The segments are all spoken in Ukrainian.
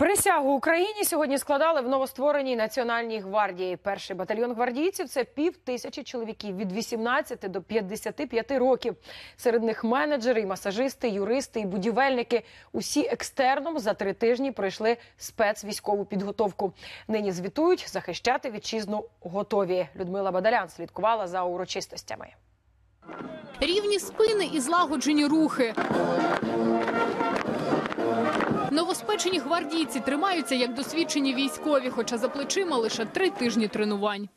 Присягу Україні сьогодні складали в новоствореній національній гвардії. Перший батальйон гвардійців це пів тисячі чоловіків від 18 до 55 років. Серед них менеджери, масажисти, юристи і будівельники. Усі екстерном за три тижні пройшли спецвійськову підготовку. Нині звітують захищати вітчизну готові. Людмила Бадалян слідкувала за урочистостями. Рівні спини і злагоджені рухи. Новоспечені гвардійці тримаються як досвідчені військові, хоча за плечима лише три тижні тренувань.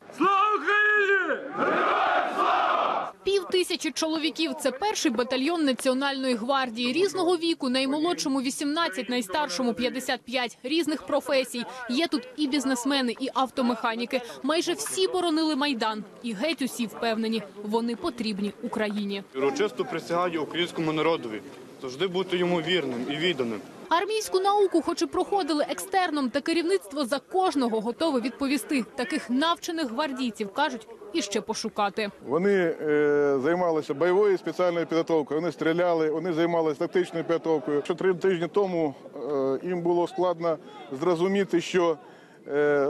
Пів тисячі чоловіків це перший батальйон національної гвардії різного віку, наймолодшому 18, найстаршому 55, різних професій. Є тут і бізнесмени, і автомеханіки. Майже всі боронили майдан, і геть усі впевнені, вони потрібні Україні. Урочисто присягаю українському народові завжди бути йому вірним і відданим. Армійську науку, хоч і проходили екстерном, та керівництво за кожного готове відповісти. Таких навчених гвардійців кажуть і ще пошукати. Вони е, займалися бойовою спеціальною підготовкою. Вони стріляли, вони займалися тактичною підготовкою. Що три тижні тому е, їм було складно зрозуміти, що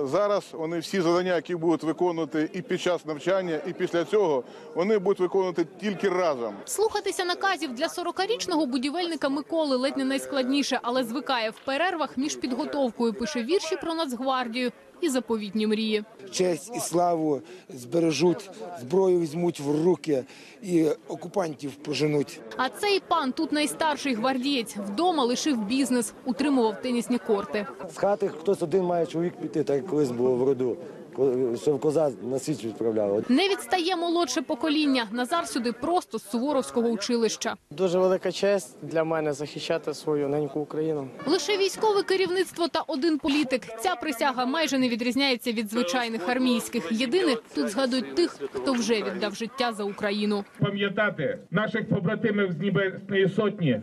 зараз вони всі завдання, які будуть виконувати і під час навчання, і після цього, вони будуть виконувати тільки разом. Слухатися наказів для 40-річного будівельника Миколи ледь не найскладніше, але звикає в перервах між підготовкою. Пише вірші про Нацгвардію і заповітні мрії. честь і славу збережуть, зброю візьмуть в руки і окупантів поженуть. А цей пан тут найстарший гвардієць. Вдома лишив бізнес, утримував тенісні корти. З хати хтось один має чоловік піти, так як колись було в роду, коли- що коза на січ відправляла. Не відстає молодше покоління. Назар сюди просто з Суворовського училища. Дуже велика честь для мене захищати свою неньку Україну. Лише військове керівництво та один політик. Ця присяга майже не відрізняється від звичайних армійських. Єдине, тут згадують тих, хто вже віддав життя за Україну. пам'ятати наших побратимів з Небесної Сотні,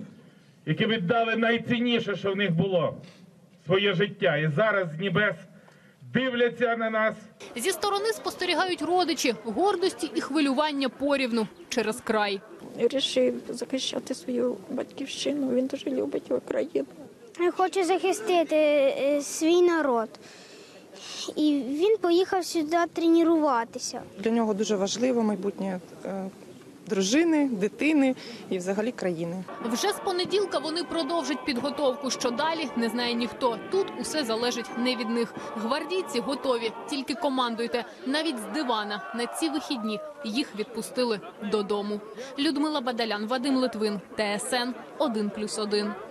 які віддали найцінніше, що в них було своє життя. І зараз з небес дивляться на нас. Зі сторони спостерігають родичі, гордості і хвилювання порівну через край. Рішив захищати свою батьківщину. Він дуже любить Україну. Хоче захистити е, свій народ. І він поїхав сюди тренуватися. Для нього дуже важливо майбутнє е, дружини, дитини і взагалі країни. Вже з понеділка вони продовжать підготовку. Що далі не знає ніхто. Тут усе залежить не від них. Гвардійці готові, тільки командуйте. Навіть з дивана на ці вихідні їх відпустили додому. Людмила Бадалян, Вадим Литвин, ТСН 1+,1.